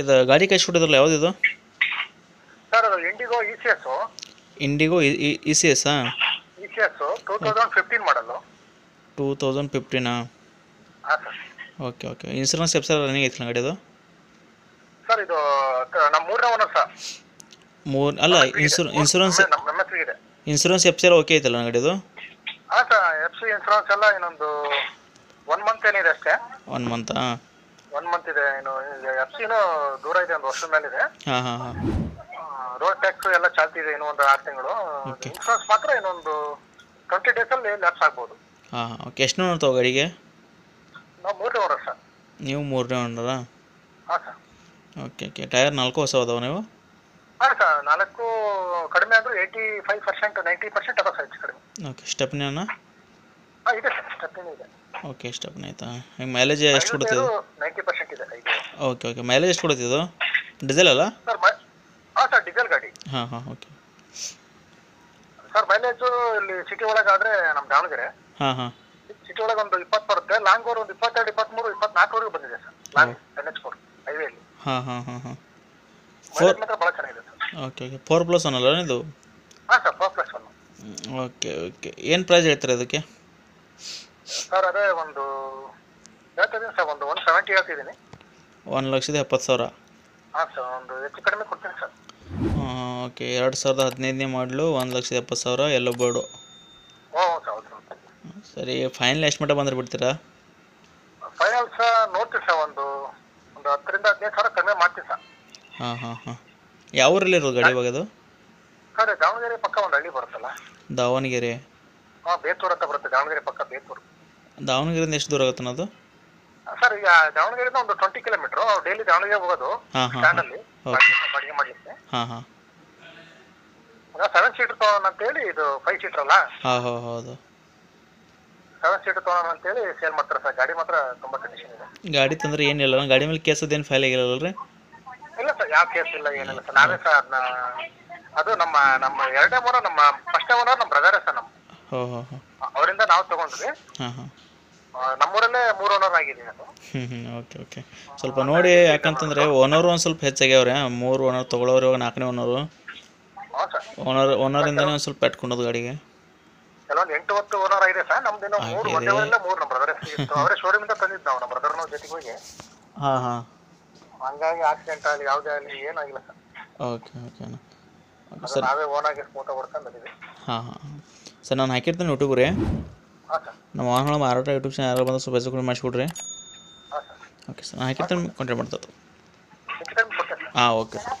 ಇದು ಗಾಡಿ ಕೈ ಹುಡಿದ್ರಲ್ಲ ಯಾವ್ದು ಇದು ಸರ್ ಅದು Indigo E C S Indigo E C S E C S two thousand fifteen ಮಾಡಲು ಟೂ ತೌಸಂಡ್ ಫಿಫ್ಟೀನಾ ಹಾಂ ಸರ್. ಓಕೆ ಓಕೆ ಇನ್ಸೂರೆನ್ಸ್ ಎಫ್ಸರ್ ರನ್ನಿಂಗ್ ಐತಿ ಗಾಡಿದು? ಸರ್ ಇದು ನಮ್ಮ ಮೂರನೇ ಓನರ್ ಸರ್. ಮೂರು ಅಲ್ಲ ಇನ್ಸೂರ್ ಇನ್ಸೂರೆನ್ಸ್ ನಮ್ಮ ಹೆಸರಿಗಿದೆ ಇನ್ಸೂರೆನ್ಸ್ ಎಫ್ಸರ್ ಓಕೆ ಐತಲ್ಲ ಗಾಡಿದು? ಹಾಂ ಸರ್. ಎಫ್ ಸಿ ಇನ್ಶೂರೆನ್ಸ್ ಎಲ್ಲ ಇನ್ನೊಂದು ಒನ್ ಮಂತ್ ಏನಿದೆ ಅಷ್ಟೇ. ಒನ್ ಮಂತಾ ಒನ್ ಮಂತ್ ಇದೆ ಏನು ಎಫ್ ಸಿನೂ ದೂರ ಇದೆ ಒಂದು ವರ್ಷದ ಮೇಲೆ ಇದೆ ಹಾಂ ಹಾಂ. ರೋಡ್ ಟ್ಯಾಕ್ಸ್ ಎಲ್ಲ ಚಾಲ್ತಿ ಇದೆ ಇನ್ನೊಂದು ಒಂದು ಆರು ತಿಂಗಳು. Okay. ಇನ್ಶೂರೆನ್ಸ್ ಮಾತ್ರ ಇನ್ನೊಂದು ಟ್ವೆಂಟಿ ಡೇಸಲ್ಲಿ ಲ್ಯಾಪ್ಸ್ ಆಗ್ಬೋದು. ಹಾಂ ಓಕೆ ಎಷ್ಟು ನೋಡ್ತಾವ ಗಾಡಿಗೆ? ನಾವು ಮೂರನೇ ಓನರ್ ಸರ್. ನೀವು ಮೂರನೇ ಓನರಾ ಹಾಂ ಸರ್. ಓಕೆ ಓಕೆ ಟೈರ್ ನಾಲ್ಕು ಹೊಸ ಅದಾವ ನೀವು? ಹಾಂ ಸರ್. ನಾಲ್ಕು ಕಡಿಮೆ ಅಂದ್ರೆ eighty five percent ninety percent ಅದ ಸರ್ ಹೆಚ್ಚು ಕಡಿಮೆ. ಓಕೆ ಸ್ಟೆಪ್ನಿ ಅಣ್ಣ? ಹಾಂ ಇದೆ ಸರ್. ಸ್ಟೆಪ್ಪಿನ ಇದೆ. ಓಕೆ ಸ್ಟೆಪ್ನಿ ಆಯ್ತಾ? ಈಗ ಮೈಲೇಜ್ ಎಷ್ಟು ಕೊಡ್ತಿದ್ದು ನೈಂಟಿ ಪರ್ಸೆಂಟ್ ಇದೆ ಓಕೆ ಓಕೆ. ಮೈಲೇಜ್ ಎಷ್ಟು ಕೊಡುತ್ತೆ ಇದು? ಡೀಸೆಲ್ ಅಲ್ಲ? ಸರ್ ಹಾಂ ಸರ್ ಡೀಸೆಲ್ ಗಾಡಿ. ಹಾಂ ಹಾಂ ಓಕೆ. ಸರ್ ಮೈಲೇಜು ಇಲ್ಲಿ ಸಿಟಿ ಒಳಗಾದ್ರೆ ನಮ್ಮ ದಾವಣಗೆರೆ. ಹಾಂ ಹಾಂ. ಸಿಟಿ ಒಳಗೆ ಒಂದು ಇಪ್ಪತ್ತು ಬರುತ್ತೆ. ಲಾಂಗ್ ಓವರ್ ಒಂದು ಇಪ್ಪತ್ತೆರಡು ಇಪ್ಪತ್ತ್ಮೂರು ಇಪ್ಪತ್ನಾಲ್ಕುವರೆಗೂ ಬಂದಿದೆ sir. Long N H four ಹೈವೇಲಿ ಹಾಂ ಹಾಂ ಹಾಂ ಹಾಂ. ಮೈಲೇಜ್ ಮಾತ್ರ ಭಾಳ ಚೆನ್ನಾಗಿದೆ sir. Okay okay. Four plus one ಅಲ್ಲ ಇದು? ಹಾಂ sir four plus one okay okay. ಏನು ಪ್ರೈಸ್ ಹೇಳ್ತಾರೆ ಅದಕ್ಕೆ ಸರ್ ಅದೇ ಒಂದು ಹೇಳ್ತಿದ್ದೀನಿ ಸರ್ ಒಂದು ಒನ್ ಸೆವೆಂಟಿ ಹೇಳ್ತಿದ್ದೀನಿ. ಒಂದು ಲಕ್ಷದ ಎಪ್ಪತ್ತು ಸಾವಿರ. ಹಾಂ ಸರ್ ಒಂದು ಹೆಚ್ಚು ಕಡಿಮೆ ಕೊಡ್ತೀನಿ ಸರ್. ಓಕೆ ಎರಡು ಸಾವಿರದ ಹದಿನೈದನೇ ಮಾಡಲು ಒಂದು ಲಕ್ಷದ ಎಪ್ಪತ್ತು ಸಾವಿರ ಎಲ್ಲೋ ಬೋರ್ಡು ಹ್ಞೂ ಸರ್ ಹೌದು ಸರ್ ಸರಿ ಫೈನಲ್ ಎಷ್ಟು ಮಟ್ಟ ಬಂದ್ರೆ ಬಿಡ್ತೀರಾ? ಫೈನಲ್ ಸರ್ ನೋಡ್ತೀವಿ ಸರ್ ಒಂದು ಒಂದು ಹತ್ತರಿಂದ ಹದಿನೈದು ಸಾವಿರ ಕಡಿಮೆ ಮಾಡ್ತೀವಿ ಸರ್. ಹಾಂ ಹಾಂ ಹಾಂ. ಯಾವ ಊರಲ್ಲಿ ಇರೋದು ಗಾಡಿ ಇವಾಗ ಅದು? ಸರ್ ದಾವಣಗೆರೆ ಪಕ್ಕ ಒಂದು ಹಳ್ಳಿ ಬರುತ್ತಲ್ಲ. ದಾವಣಗೆರೆ. ಹಾಂ ಬೇತೂರು ಅಂತ ಬರುತ್ತೆ ದಾವಣಗೆರೆ ಪಕ್ಕ ಬೇತೂರು. ದಾವಣಗೆರೆಯಿಂದ ಎಷ್ಟು ದೂರ ಆಗುತ್ತೆ ಅದು? ಸರ್ ಈಗ ದಾವಣಗೆರೆಯಿಂದ ಒಂದು ಟ್ವೆಂಟಿ ಕಿಲೋಮೀಟರ್ ಡೈಲಿ ದಾವಣಗೆರೆ ಹೋಗೋದು ಹಾಂ ಹಾಂ ಸ್ಟ್ಯಾಂಡ್ ಅಲ್ಲಿ. ಓಕೆ ಬಾಡಿಗೆ ಮಾಡ್ಲಿಕ್ಕೆ. ಹಾಂ ಹಾಂ. ಸೆವೆನ್ ಸೀಟರ್ ಅಂತ ಹೇಳಿ ಇದು ಫೈವ್ ಸೀಟರ್ ಅಲ್ಲ? ಹಾಂ ಹೌದು ಹೌದು. ಸೆವೆನ್ ಸೀಟರ್ ಅಂತ ಹೇಳಿ ಸೇಲ್ ಮಾಡ್ತಾರೆ ಸರ್. ಗಾಡಿ ಮಾತ್ರ ತುಂಬಾ ಕಂಡೀಷನ್ ಇದೆ. ಗಾಡಿ ತಂದ್ರೆ ಏನಿಲ್ಲ ಗಾಡಿ ಮೇಲೆ ಕೇಸದೇನು ಫೈಲ್ ಆಗಿರಲ್ಲ ರೀ ಇಲ್ಲ ಸರ್ ಯಾವ ಕೇಸ್ ಇಲ್ಲ ಏನಿಲ್ಲ ಸರ್. ನಾವೇ ಸರ್ ಅದನ್ನ ಅದು ನಮ್ಮ ನಮ್ಮ ಎರಡನೇ ಮೂರ ನಮ್ಮ ಫಸ್ಟ್ ಓನರ್ ನಮ್ಮ ಬ್ರದರೇ ಸರ್ ನಮ್ಮ ಹೋ ಹೋ ಹೋ. ಅವರಿಂದ ನಾವು ತಗೊಂಡ್ವಿ. ಹಾಂ ಹಾಂ ನಮ್ಮೂರಲ್ಲೇ ಮೂರು ಓನರ್ ಆಗಿದೆ ಅದು. ಹ್ಞೂ ಹ್ಞೂ ಓಕೆ ಓಕೆ. ಸ್ವಲ್ಪ ನೋಡಿ ಯಾಕಂತಂದ್ರೆ ಓನರ್ ಒಂದು ಸ್ವಲ್ಪ ಹೆಚ್ಚಾಗ್ಯಾವ್ರೆ ಮೂರು ಓನರ್ ತೊಗೊಳೋರು ಇವಾಗ ನಾಲ್ಕನೇ ಓನರ್ ಹ್ಞೂ ಸರ್ ಓನರ್ ಓನರಿಂದನೇ ಒಂದು ಸ್ವಲ್ಪ ಪೆಟ್ಕೊಂಡದ್ ಗಾಡಿಗೆ. ಕೆಲವೊಂದು ಎಂಟು ಹತ್ತು ಓನರ್ ಆಗಿದೆ ಸರ್ ನಮ್ದಿನ್ನೂ ಮೂರು ಒಂದೇ ಊರಲ್ಲೇ ಮೂರು ನಮ್ಮ ಬ್ರದರ್ ಅವರೇ ಶೋರೂಮ್ ಇಂದ ತಂದಿದ್ದು ನಾವು ನಮ್ಮ ಬ್ರದರ್ನ ಜೊತೆಗೆ ಹೋಗಿ. ಹಾಂ ಹಾಂ. ಹಂಗಾಗಿ ಆಕ್ಸಿಡೆಂಟ್ ಆಗಲಿ ಯಾವುದೇ ಆಗಲಿ ಏನಾಗಿಲ್ಲ ಸರ್ ಓಕೆ ಓಕೆ ಅಣ್ಣ. ಓಕೆ ಅದು ಸರ್. ನಾವೇ ಓನ್ ಆಗಿ ಫೋಟೋ ಹೊಡ್ಕೊಂಡು ಬಂದಿದ್ದೀವಿ ಹಾಂ ಹಾಂ. ಸರ್ ನಾನು ಹಾಕಿರ್ತೇನೆ ಯೂಟ್ಯೂಬ್ ರೀ ನಮ್ಮ ವಾಹನಗಳ ಮಾರಾಟ ಯೂಟ್ಯೂಬ್ ಚಾನಲ್ ಬಂದು ಸ್ವಲ್ಪ ಹೆಸರು ಮಾಡಿಸ್ಕೊಡ್ರಿ. ಹಾಂ ಓಕೆ ಸರ್ ನಾನು ಹಾಕಿರ್ತೇನೆ ಕಾಂಟ್ಯಾಕ್ಟ್ ಮಾಡ್ತದ್ದು ಕಡಿಮೆ ಹಾಂ ಓಕೆ ಸರ್